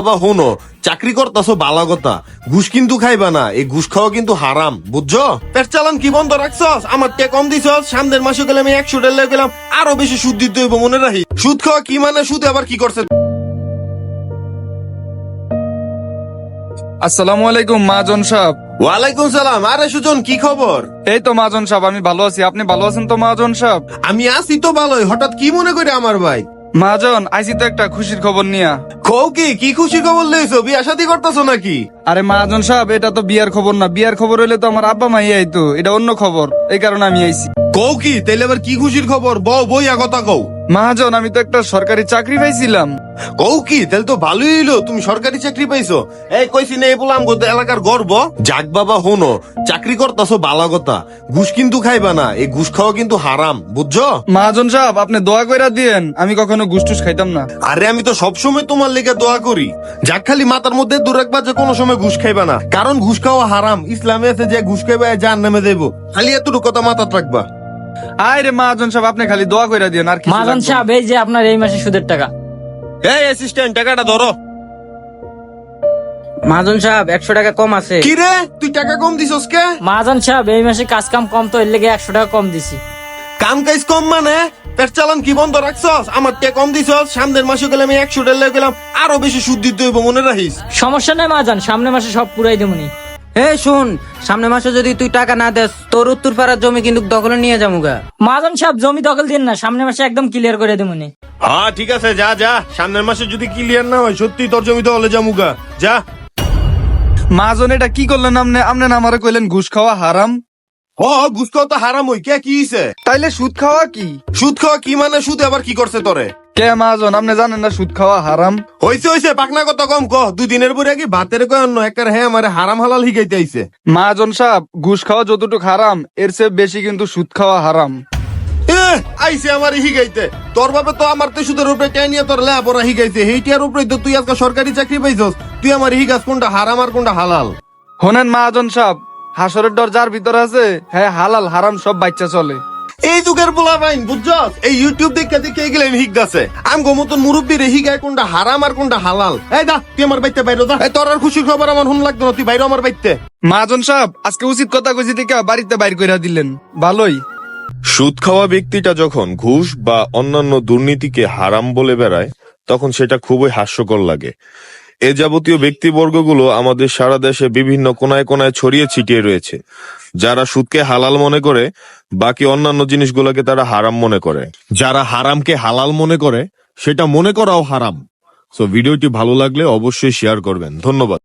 বাবা হুনো চাকরি করতাছো বালা কথা ঘুষ কিন্তু খাইবা না এই ঘুষ খাওয়া কিন্তু হারাম বুঝছ? পেট চালান কি বন্ধ রাখছস আমার কে কম দিছস? সামনের মাসে গেলে আমি একশো ডেলে গেলাম আরও বেশি সুদ দিতে হইব মনে রাখি সুদ খাওয়া কি মানে সুদ? আবার কি করছে? আসসালামু আলাইকুম মাজন সাহেব। ওয়ালাইকুম সালাম। আরে সুজন কি খবর? এই তো মাজন সাহেব আমি ভালো আছি। আপনি ভালো আছেন তো মাজন সাহেব? আমি আছি তো ভালোই। হঠাৎ কি মনে করে আমার ভাই? মাজন আইসি তো একটা খুশির খবর নিয়া। কও কি? কি খুশি খবর লইছো? বিয়া শাদী করতেছো নাকি? আরে মাজন সাহেব এটা তো বিয়ার খবর না। বিয়ার খবর হইলে তো আমার আব্বা মাই আইতো। এটা অন্য খবর। এই কারণে আমি আইছি। কও কি? তাইলে আবার কি খুশির খবর? বউ বইয়া কথা কও। মহাজন আমি তো একটা সরকারি চাকরি পাইছিলাম। কও কি তাহলে তো ভালোই হইল তুমি সরকারি চাকরি পাইছো। এই কইছি না এই বললাম গো এলাকার গর্ব। যাক বাবা হোনো চাকরি করতাছো বালা কথা ঘুষ কিন্তু খাইবা না এই ঘুষ খাওয়া কিন্তু হারাম বুঝছ? মহাজন সাহেব আপনি দোয়া কইরা দিয়েন আমি কখনো ঘুষ গুসটুস খাইতাম না। আরে আমি তো সবসময় তোমার লেগে দোয়া করি। যাক খালি মাথার মধ্যে দূর রাখবা যে কোনো সময় ঘুষ খাইবা না। কারণ ঘুষ খাওয়া হারাম ইসলামে আছে যে ঘুষ খাইবা জান নামে দেবো খালি এতটুকু কথা মাথাত রাখবা। আয় রে মহাজন সাহেব আপনি খালি দোয়া কইরা আর কি মাজন সাহেব এই যে আপনার এই মাসে সুদের টাকা। এই অ্যাসিস্ট্যান্ট টাকাটা ধরো। মাজন সাহেব একশো টাকা কম আছে। কি রে? তুই টাকা কম দিছস কে? মাজন সাহেব এই মাসে কাজ কাম কম তো এর লেগে একশো টাকা কম দিছি। কাম কাজ কম মানে? পেট চালান কি বন্ধ রাখছস? আমার কে কম দিছস? সামনের মাসে গেলে আমি একশো ডেলে গেলাম আরও বেশি সুদ দিতে হইব মনে রাখিস? সমস্যা নাই মাজান সামনে মাসে সব পুরাই দেবনি হে শুন সামনে মাসে যদি তুই টাকা না দেস তোর উত্তর পাড়ার জমি কিন্তু দখলে নিয়ে যামুগা মাজন সাহেব জমি দখল দিন না সামনে মাসে একদম ক্লিয়ার করে দেবনি হ্যাঁ ঠিক আছে যা যা। সামনের মাসে যদি ক্লিয়ার না হয় সত্যি তোর হলে জামুগা যা। মাজন এটা কি করলেন আপনি? আপনি না আমারে কইলেন ঘুষ খাওয়া হারাম? হ ঘুষ খাওয়া তো হারাম হই কে কি হইছে? তাইলে সুদ খাওয়া কি? সুদ খাওয়া কি মানে? সুদ আবার কি করছে তোরে? কে মাজন আপনি জানেন না সুদ খাওয়া হারাম? হইছে হইছে পাকনা কত কম ক। দুই দিনের পরে কি ভাতের কয় অন্য একার হ্যাঁ আমারে হারাম হালাল হিগাইতে আইছে। মাজন সাহেব ঘুষ খাওয়া যতটুকু হারাম এর চেয়ে বেশি কিন্তু সুদ খাওয়া হারাম। এ, আইছে আমার হিগাইতে তোর বাবা তো আমার তো সুদের উপরে টেন নিয়ে তোর লেপরা হিগাইছে সেইটার উপরে তো তুই আজকে সরকারি চাকরি পাইছস। তুই আমার হিগাস কোনটা হারাম আর কোনটা হালাল। হোনেন মাজন সাহেব হাসরের ডর যার ভিতরে আছে হ্যাঁ হালাল হারাম সব বাচ্চা চলে। এই যুগের পোলা বাইন বুঝছস? এই ইউটিউব দেখে দেখে গেলেন হিগাছে আম গো মতন মুরব্বী রে হিগায় কোনটা হারাম আর কোনটা হালাল? এই দা তুই আমার বাইতে বাইরে যা। এই তোর আর খুশির খবর আমার হুন লাগতো না তুই বাইরে আমার বাইতে মাজন সাহেব আজকে উচিত কথা কইছি দেখে বাড়িতে বাইর কইরা দিলেন। ভালোই। সুদ খাওয়া ব্যক্তিটা যখন ঘুষ বা অন্যান্য দুর্নীতিকে হারাম বলে বেড়ায় তখন সেটা খুবই হাস্যকর লাগে। এ যাবতীয় ব্যক্তিবর্গগুলো আমাদের সারা দেশে বিভিন্ন কোনায় কোনায় ছড়িয়ে ছিটিয়ে রয়েছে, যারা সুদকে হালাল মনে করে, বাকি অন্যান্য জিনিসগুলোকে তারা হারাম মনে করে। যারা হারামকে হালাল মনে করে, সেটা মনে করাও হারাম। সো ভিডিওটি ভালো লাগলে অবশ্যই শেয়ার করবেন। ধন্যবাদ।